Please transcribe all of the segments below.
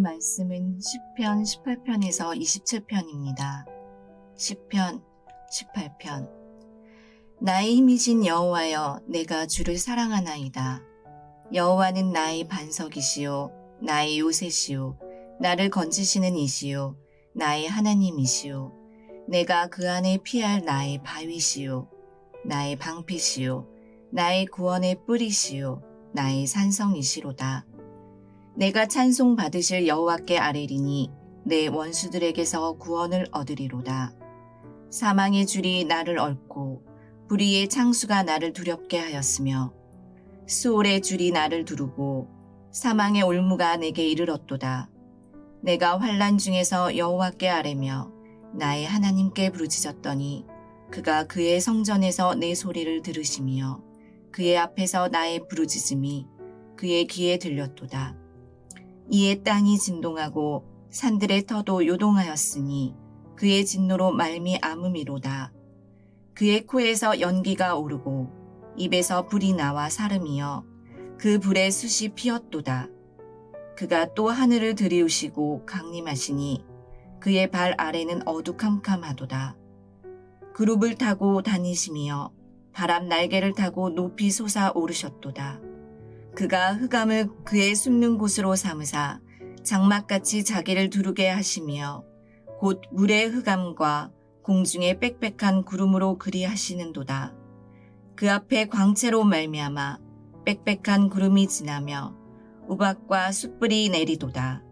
말씀은 10편 18편에서 27편입니다. 10편 18편 나의 힘이신 여호와여 내가 주를 사랑하나이다. 여호와는 나의 반석이시요 나의 요새시요 나를 건지시는 이시요 나의 하나님이시요 내가 그 안에 피할 나의 바위시요 나의 방패시요 나의 구원의 뿌리시요 나의 산성이시로다. 내가 찬송 받으실 여호와께 아뢰리니 내 원수들에게서 구원을 얻으리로다. 사망의 줄이 나를 얽고 불의의 창수가 나를 두렵게 하였으며 수올의 줄이 나를 두르고 사망의 올무가 내게 이르렀도다. 내가 환란 중에서 여호와께 아뢰며 나의 하나님께 부르짖었더니 그가 그의 성전에서 내 소리를 들으시며 그의 앞에서 나의 부르짖음이 그의 귀에 들렸도다. 이에 땅이 진동하고 산들의 터도 요동하였으니 그의 진노로 말미암음이로다. 그의 코에서 연기가 오르고 입에서 불이 나와 사름이여 그 불에 숯이 피었도다. 그가 또 하늘을 들이우시고 강림하시니 그의 발 아래는 어두캄캄하도다. 그룹을 타고 다니시며 바람 날개를 타고 높이 솟아 오르셨도다. 그가 흑암을 그의 숨는 곳으로 삼으사 장막같이 자기를 두르게 하시며 곧 물의 흑암과 공중의 빽빽한 구름으로 그리하시는도다. 그 앞에 광채로 말미암아 빽빽한 구름이 지나며 우박과 숯불이 내리도다.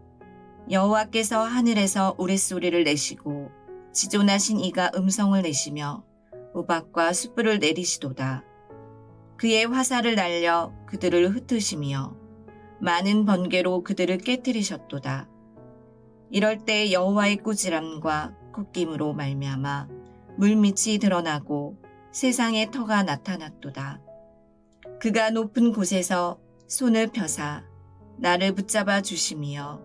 여호와께서 하늘에서 우레소리를 내시고 지존하신 이가 음성을 내시며 우박과 숯불을 내리시도다. 그의 화살을 날려 그들을 흩으시며 많은 번개로 그들을 깨뜨리셨도다. 이럴 때 여호와의 꾸지람과 콧김으로 말미암아 물밑이 드러나고 세상의 터가 나타났도다. 그가 높은 곳에서 손을 펴사 나를 붙잡아 주시며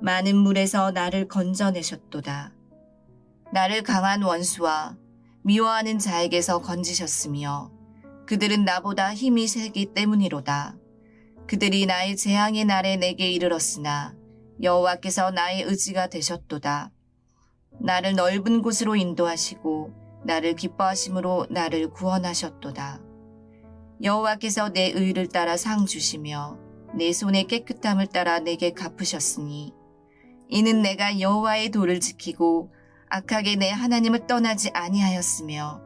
많은 물에서 나를 건져내셨도다. 나를 강한 원수와 미워하는 자에게서 건지셨으며 그들은 나보다 힘이 세기 때문이로다. 그들이 나의 재앙의 날에 내게 이르렀으나 여호와께서 나의 의지가 되셨도다. 나를 넓은 곳으로 인도하시고 나를 기뻐하심으로 나를 구원하셨도다. 여호와께서 내 의를 따라 상 주시며 내 손의 깨끗함을 따라 내게 갚으셨으니 이는 내가 여호와의 도를 지키고 악하게 내 하나님을 떠나지 아니하였으며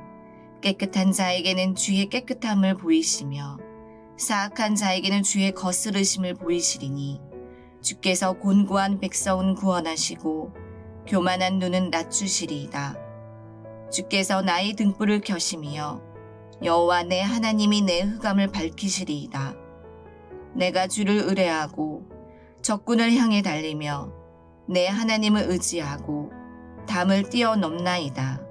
깨끗한 자에게는 주의 깨끗함을 보이시며 사악한 자에게는 주의 거스르심을 보이시리니 주께서 곤고한 백성은 구원하시고 교만한 눈은 낮추시리이다. 주께서 나의 등불을 켜시며 여호와 내 하나님이 내 흑암을 밝히시리이다. 내가 주를 의뢰하고 적군을 향해 달리며 내 하나님을 의지하고 담을 뛰어넘나이다.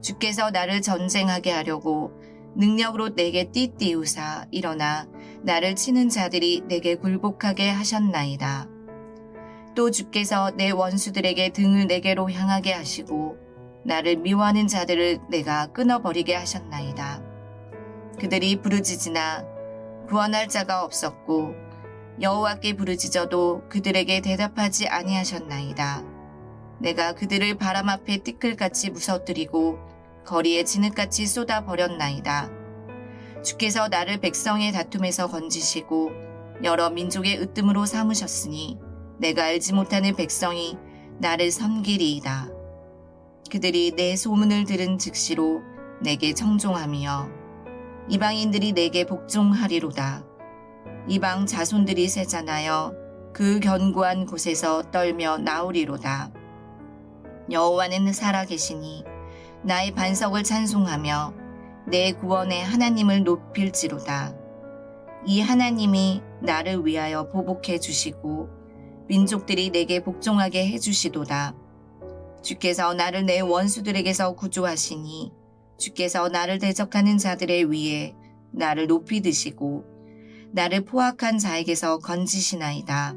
주께서 나를 전쟁하게 하려고 능력으로 내게 띠띠우사 일어나 나를 치는 자들이 내게 굴복하게 하셨나이다. 또 주께서 내 원수들에게 등을 내게로 향하게 하시고 나를 미워하는 자들을 내가 끊어버리게 하셨나이다. 그들이 부르짖으나 구원할 자가 없었고 여호와께 부르짖어도 그들에게 대답하지 아니하셨나이다. 내가 그들을 바람 앞에 띠끌같이 부서뜨리고 거리에 진흙같이 쏟아 버렸나이다. 주께서 나를 백성의 다툼에서 건지시고 여러 민족의 으뜸으로 삼으셨으니 내가 알지 못하는 백성이 나를 섬기리이다. 그들이 내 소문을 들은 즉시로 내게 청종하며 이방인들이 내게 복종하리로다. 이방 자손들이 세잔하여 그 견고한 곳에서 떨며 나오리로다. 여호와는 살아계시니 나의 반석을 찬송하며 내 구원의 하나님을 높일지로다. 이 하나님이 나를 위하여 보복해 주시고 민족들이 내게 복종하게 해 주시도다. 주께서 나를 내 원수들에게서 구조하시니 주께서 나를 대적하는 자들의 위에 나를 높이 드시고 나를 포악한 자에게서 건지시나이다.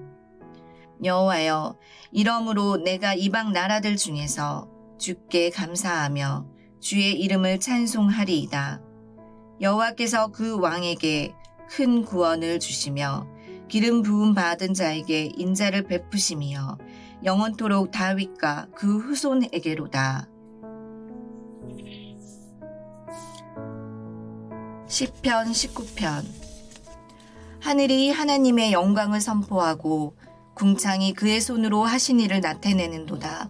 여호와여 이러므로 내가 이방 나라들 중에서 주께 감사하며 주의 이름을 찬송하리이다. 여호와께서 그 왕에게 큰 구원을 주시며 기름 부음 받은 자에게 인자를 베푸시며 영원토록 다윗과 그 후손에게로다. 시편 19편 하늘이 하나님의 영광을 선포하고 궁창이 그의 손으로 하신 일을 나타내는도다.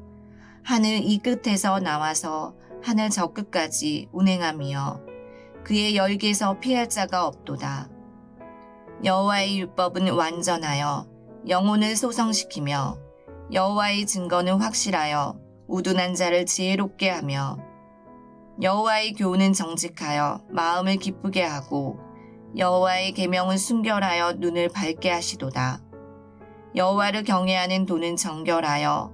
하늘 이 끝에서 나와서 하늘 저 끝까지 운행하며 그의 열기에서 피할 자가 없도다. 여호와의 율법은 완전하여 영혼을 소성시키며 여호와의 증거는 확실하여 우둔한 자를 지혜롭게 하며 여호와의 교훈은 정직하여 마음을 기쁘게 하고 여호와의 계명은 순결하여 눈을 밝게 하시도다. 여호와를 경외하는 도는 정결하여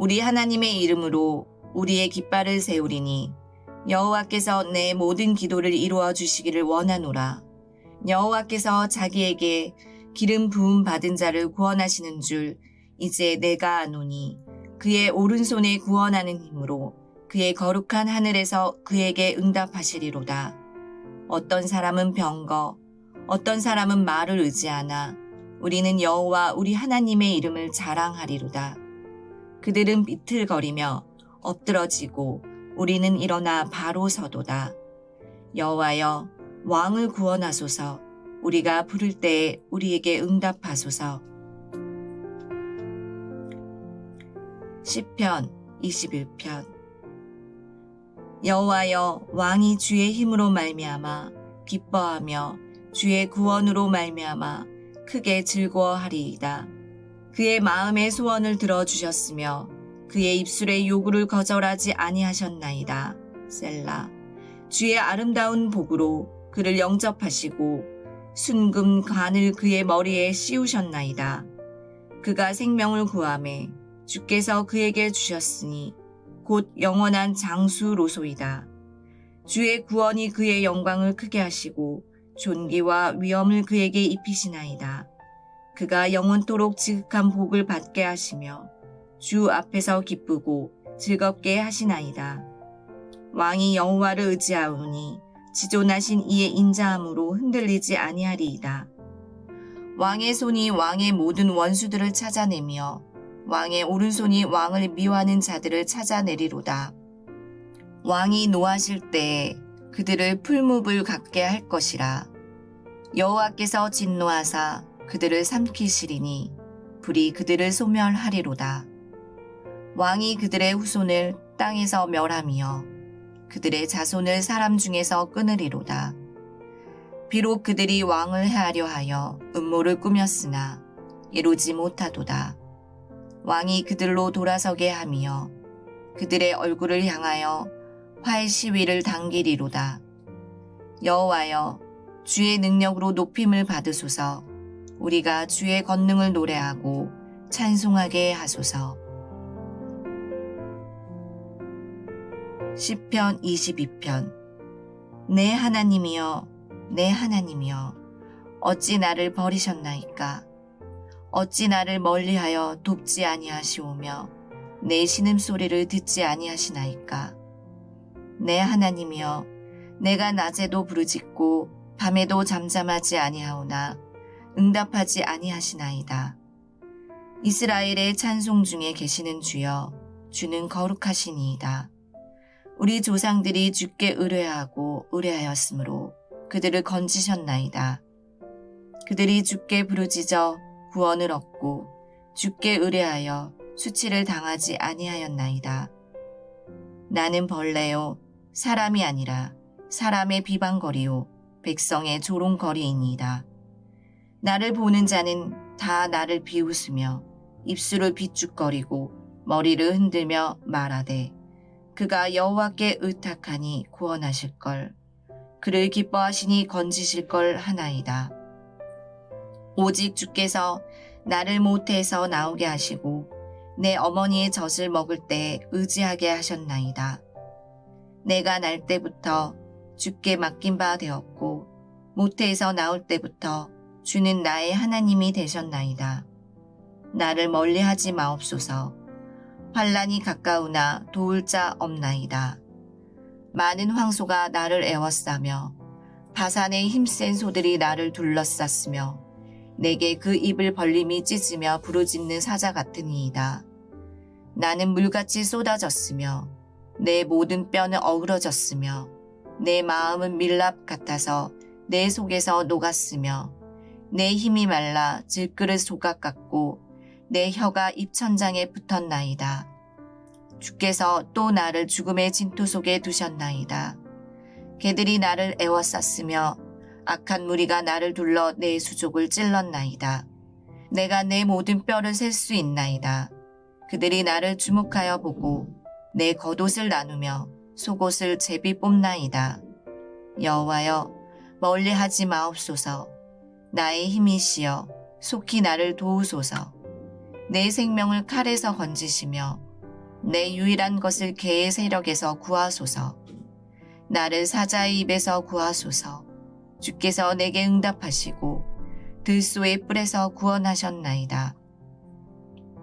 우리 하나님의 이름으로 우리의 깃발을 세우리니 여호와께서 내 모든 기도를 이루어 주시기를 원하노라. 여호와께서 자기에게 기름 부음 받은 자를 구원하시는 줄 이제 내가 아노니 그의 오른손에 구원하는 힘으로 그의 거룩한 하늘에서 그에게 응답하시리로다. 어떤 사람은 병거, 어떤 사람은 말을 의지하나 우리는 여호와 우리 하나님의 이름을 자랑하리로다. 그들은 비틀거리며 엎드러지고 우리는 일어나 바로 서도다. 여호와여 왕을 구원하소서 우리가 부를 때에 우리에게 응답하소서. 시편 21편 여호와여 왕이 주의 힘으로 말미암아 기뻐하며 주의 구원으로 말미암아 크게 즐거워하리이다. 그의 마음의 소원을 들어 주셨으며 그의 입술의 요구를 거절하지 아니하셨나이다. 셀라. 주의 아름다운 복으로 그를 영접하시고 순금 관을 그의 머리에 씌우셨나이다. 그가 생명을 구함에 주께서 그에게 주셨으니 곧 영원한 장수로소이다. 주의 구원이 그의 영광을 크게 하시고 존귀와 위엄을 그에게 입히시나이다. 그가 영원토록 지극한 복을 받게 하시며 주 앞에서 기쁘고 즐겁게 하시나이다. 왕이 여호와를 의지하오니 지존하신 이의 인자함으로 흔들리지 아니하리이다. 왕의 손이 왕의 모든 원수들을 찾아내며 왕의 오른손이 왕을 미워하는 자들을 찾아내리로다. 왕이 노하실 때에 그들을 풀무불 갖게 할 것이라. 여호와께서 진노하사 그들을 삼키시리니 불이 그들을 소멸하리로다. 왕이 그들의 후손을 땅에서 멸하며 그들의 자손을 사람 중에서 끊으리로다. 비록 그들이 왕을 해하려 하여 음모를 꾸몄으나 이루지 못하도다. 왕이 그들로 돌아서게 하며 그들의 얼굴을 향하여 활 시위를 당기리로다. 여호와여 주의 능력으로 높임을 받으소서 우리가 주의 권능을 노래하고 찬송하게 하소서. 시편 22편. 내 하나님이여 내 하나님이여 어찌 나를 버리셨나이까? 어찌 나를 멀리하여 돕지 아니하시오며 내 신음소리를 듣지 아니하시나이까? 내 하나님이여 내가 낮에도 부르짖고 밤에도 잠잠하지 아니하오나 응답하지 아니하시나이다 이스라엘의 찬송 중에 계시는 주여 주는 거룩하시니이다 우리 조상들이 주께 의뢰하고 의뢰하였으므로 그들을 건지셨나이다. 그들이 주께 부르짖어 구원을 얻고 주께 의뢰하여 수치를 당하지 아니하였나이다. 나는 벌레요 사람이 아니라 사람의 비방거리요 백성의 조롱거리이니이다. 나를 보는 자는 다 나를 비웃으며 입술을 비죽거리고 머리를 흔들며 말하되 그가 여호와께 의탁하니 구원하실 걸 그를 기뻐하시니 건지실 걸 하나이다. 오직 주께서 나를 모태에서 나오게 하시고 내 어머니의 젖을 먹을 때 의지하게 하셨나이다. 내가 날 때부터 주께 맡긴 바 되었고 모태에서 나올 때부터 주는 나의 하나님이 되셨나이다. 나를 멀리하지 마옵소서. 환란이 가까우나 도울 자 없나이다. 많은 황소가 나를 애워싸며 바산의 힘센 소들이 나를 둘러쌌으며 내게 그 입을 벌림이 찢으며 부르짖는 사자 같으니이다. 나는 물같이 쏟아졌으며 내 모든 뼈는 어그러졌으며 내 마음은 밀랍 같아서 내 속에서 녹았으며 내 힘이 말라 질그릇 조각 같고 내 혀가 입천장에 붙었나이다. 주께서 또 나를 죽음의 진토 속에 두셨나이다. 개들이 나를 애워쌌으며 악한 무리가 나를 둘러 내 수족을 찔렀나이다. 내가 내 모든 뼈를 셀 수 있나이다. 그들이 나를 주목하여 보고 내 겉옷을 나누며 속옷을 제비 뽑나이다. 여호와여 멀리하지 마옵소서. 나의 힘이시여 속히 나를 도우소서. 내 생명을 칼에서 건지시며 내 유일한 것을 개의 세력에서 구하소서. 나를 사자의 입에서 구하소서. 주께서 내게 응답하시고 들소의 뿔에서 구원하셨나이다.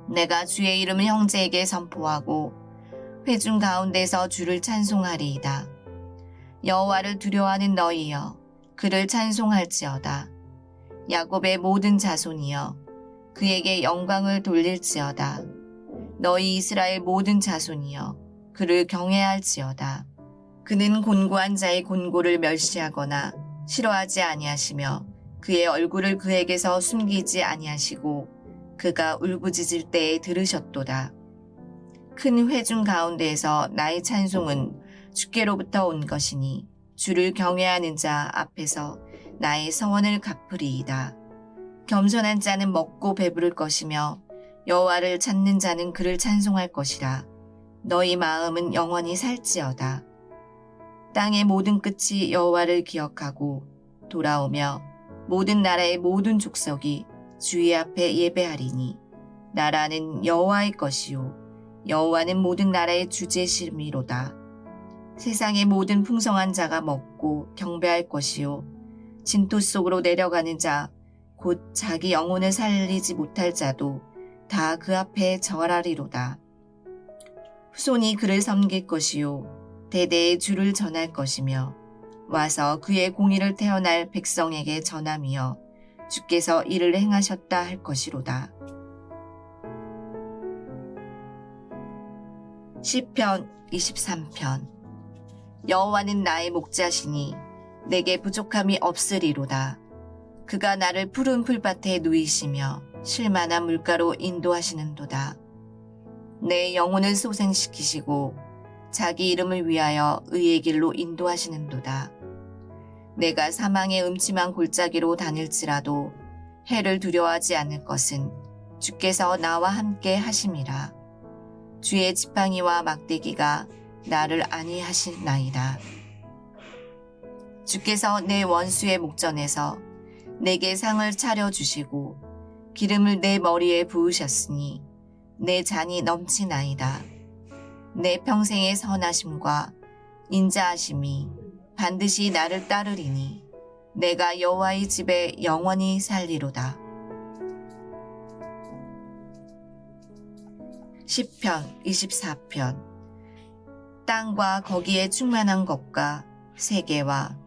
내가 주의 이름을 형제에게 선포하고 회중 가운데서 주를 찬송하리이다. 여호와를 두려워하는 너희여 그를 찬송할지어다. 야곱의 모든 자손이여 그에게 영광을 돌릴지어다. 너희 이스라엘 모든 자손이여 그를 경외할지어다. 그는 곤고한 자의 곤고를 멸시하거나 싫어하지 아니하시며 그의 얼굴을 그에게서 숨기지 아니하시고 그가 울부짖을 때에 들으셨도다. 큰 회중 가운데에서 나의 찬송은 주께로부터 온 것이니 주를 경외하는 자 앞에서 나의 서원을 갚으리이다. 겸손한 자는 먹고 배부를 것이며 여호와를 찾는 자는 그를 찬송할 것이라. 너희 마음은 영원히 살지어다. 땅의 모든 끝이 여호와를 기억하고 돌아오며 모든 나라의 모든 족속이 주의 앞에 예배하리니 나라는 여호와의 것이요 여호와는 모든 나라의 주제심이로다. 세상의 모든 풍성한 자가 먹고 경배할 것이요 진토 속으로 내려가는 자 곧 자기 영혼을 살리지 못할 자도 다 그 앞에 절하리로다. 후손이 그를 섬길 것이요 대대의 주를 전할 것이며 와서 그의 공의를 태어날 백성에게 전함이여 주께서 이를 행하셨다 할 것이로다. 시편 23편 여호와는 나의 목자시니 내게 부족함이 없으리로다. 그가 나를 푸른 풀밭에 누이시며 쉴만한 물가로 인도하시는도다. 내 영혼을 소생시키시고 자기 이름을 위하여 의의 길로 인도하시는도다. 내가 사망의 음침한 골짜기로 다닐지라도 해를 두려워하지 않을 것은 주께서 나와 함께 하심이라. 주의 지팡이와 막대기가 나를 안위하신 나이다. 주께서 내 원수의 목전에서 내게 상을 차려주시고 기름을 내 머리에 부으셨으니 내 잔이 넘치나이다. 내 평생의 선하심과 인자하심이 반드시 나를 따르리니 내가 여호와의 집에 영원히 살리로다. 시편 24편 땅과 거기에 충만한 것과 세계와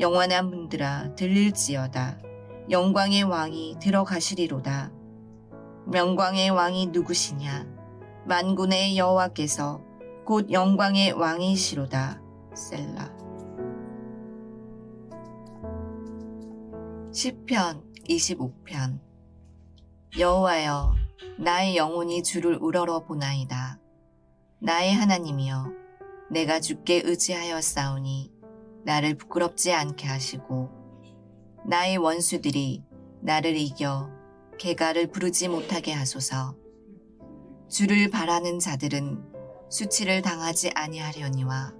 영원한 분들아 들릴지어다. 영광의 왕이 들어가시리로다. 명광의 왕이 누구시냐? 만군의 여호와께서 곧 영광의 왕이시로다. 셀라. 시편 25편 여호와여 나의 영혼이 주를 우러러 보나이다. 나의 하나님이여 내가 주께 의지하여 싸우니 나를 부끄럽지 않게 하시고 나의 원수들이 나를 이겨 개가를 부르지 못하게 하소서. 주를 바라는 자들은 수치를 당하지 아니하려니와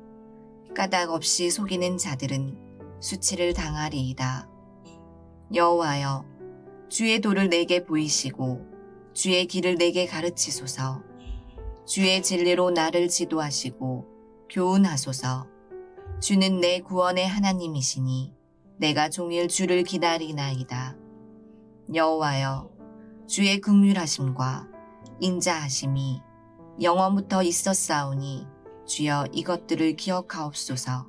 까닭 없이 속이는 자들은 수치를 당하리이다. 여호와여 주의 도를 내게 보이시고 주의 길을 내게 가르치소서. 주의 진리로 나를 지도하시고 교훈하소서. 주는 내 구원의 하나님이시니 내가 종일 주를 기다리나이다. 여호와여 주의 극률하심과 인자하심이 영원부터 있었사오니 주여 이것들을 기억하옵소서.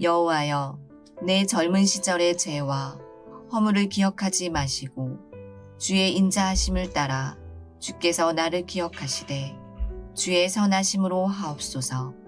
여호와여 내 젊은 시절의 죄와 허물을 기억하지 마시고 주의 인자하심을 따라 주께서 나를 기억하시되 주의 선하심으로 하옵소서.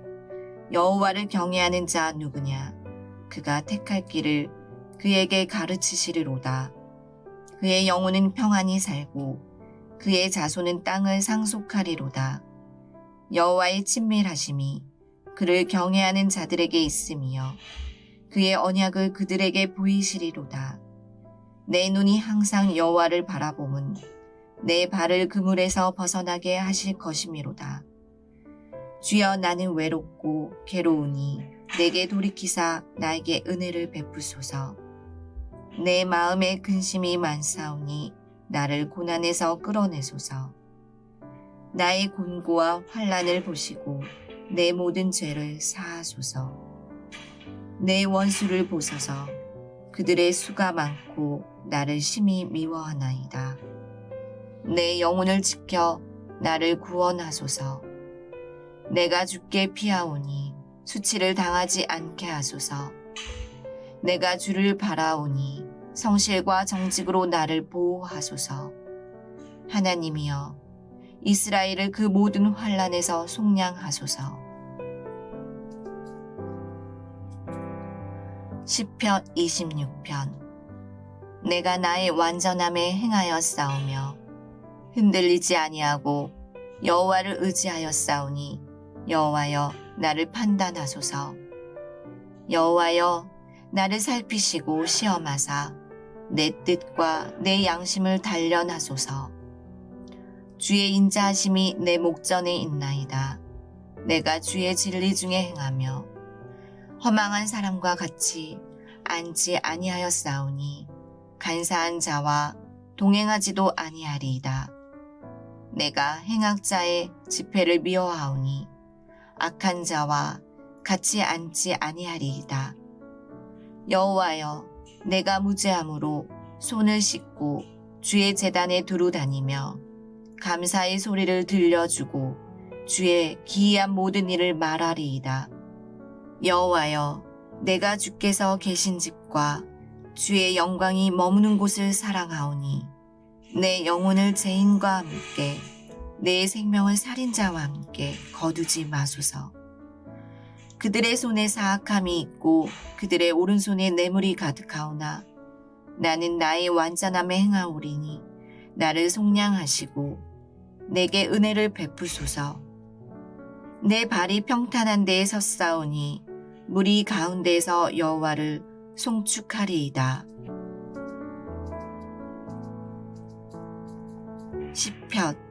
여호와를 경외하는 자 누구냐? 그가 택할 길을 그에게 가르치시리로다. 그의 영혼은 평안히 살고 그의 자손은 땅을 상속하리로다. 여호와의 친밀하심이 그를 경외하는 자들에게 있으며 그의 언약을 그들에게 보이시리로다. 내 눈이 항상 여호와를 바라봄은 내 발을 그물에서 벗어나게 하실 것이미로다. 주여 나는 외롭고 괴로우니 내게 돌이키사 나에게 은혜를 베푸소서. 내 마음에 근심이 많사오니 나를 고난에서 끌어내소서. 나의 곤고와 환란을 보시고 내 모든 죄를 사하소서. 내 원수를 보소서. 그들의 수가 많고 나를 심히 미워하나이다. 내 영혼을 지켜 나를 구원하소서. 내가 죽게 피하오니 수치를 당하지 않게 하소서. 내가 주를 바라오니 성실과 정직으로 나를 보호하소서. 하나님이여, 이스라엘을 그 모든 환란에서 속량하소서. 시편 26편 내가 나의 완전함에 행하여 싸우며 흔들리지 아니하고 여호와를 의지하여 싸우니 여호와여 나를 판단하소서. 여호와여 나를 살피시고 시험하사 내 뜻과 내 양심을 단련하소서. 주의 인자하심이 내 목전에 있나이다. 내가 주의 진리 중에 행하며 허망한 사람과 같이 앉지 아니하였사오니 간사한 자와 동행하지도 아니하리이다. 내가 행악자의 집회를 미워하오니 악한 자와 같이 앉지 아니하리이다. 여호와여, 내가 무죄함으로 손을 씻고 주의 재단에 두루 다니며 감사의 소리를 들려주고 주의 기이한 모든 일을 말하리이다. 여호와여, 내가 주께서 계신 집과 주의 영광이 머무는 곳을 사랑하오니 내 영혼을 죄인과 함께 내 생명을 살인자와 함께 거두지 마소서. 그들의 손에 사악함이 있고 그들의 오른손에 뇌물이 가득하오나 나는 나의 완전함에 행하오리니 나를 속량하시고 내게 은혜를 베푸소서. 내 발이 평탄한 데에 섰사오니 무리 가운데에서 여호와를 송축하리이다. 시편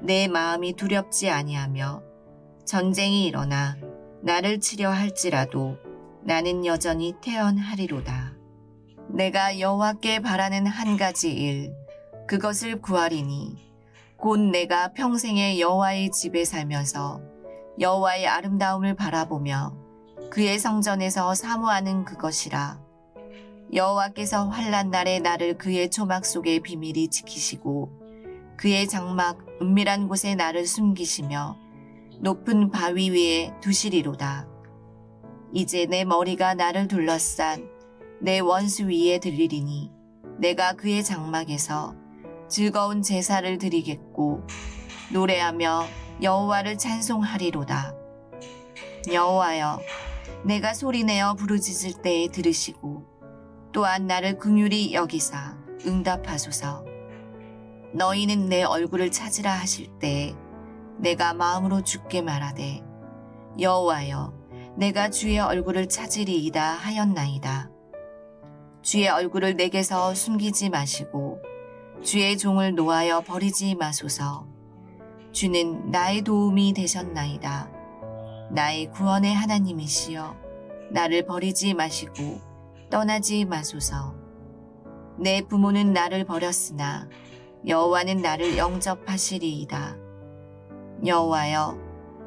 내 마음이 두렵지 아니하며 전쟁이 일어나 나를 치려 할지라도 나는 여전히 태연하리로다. 내가 여호와께 바라는 한 가지 일 그것을 구하리니 곧 내가 평생에 여호와의 집에 살면서 여호와의 아름다움을 바라보며 그의 성전에서 사모하는 그것이라 여호와께서 환란 날에 나를 그의 초막 속에 비밀히 지키시고 그의 장막 은밀한 곳에 나를 숨기시며 높은 바위 위에 두시리로다. 이제 내 머리가 나를 둘러싼 내 원수 위에 들리리니 내가 그의 장막에서 즐거운 제사를 드리겠고 노래하며 여호와를 찬송하리로다. 여호와여, 내가 소리내어 부르짖을 때에 들으시고 또한 나를 긍휼히 여기사 응답하소서. 너희는 내 얼굴을 찾으라 하실 때에 내가 마음으로 죽게 말하되 여호와여 내가 주의 얼굴을 찾으리이다 하였나이다. 주의 얼굴을 내게서 숨기지 마시고 주의 종을 놓아여 버리지 마소서. 주는 나의 도움이 되셨나이다. 나의 구원의 하나님이시여 나를 버리지 마시고 떠나지 마소서. 내 부모는 나를 버렸으나 여호와는 나를 영접하시리이다. 여호와여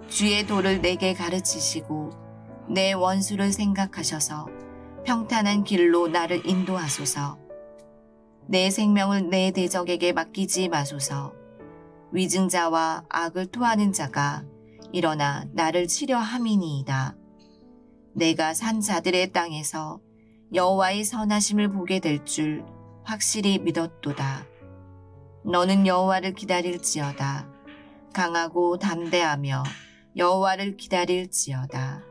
주의 도를 내게 가르치시고 내 원수를 생각하셔서 평탄한 길로 나를 인도하소서. 내 생명을 내 대적에게 맡기지 마소서. 위증자와 악을 토하는 자가 일어나 나를 치려 함이니이다. 내가 산 자들의 땅에서 여호와의 선하심을 보게 될 줄 확실히 믿었도다. 너는 여호와를 기다릴지어다. 강하고 담대하며 여호와를 기다릴지어다.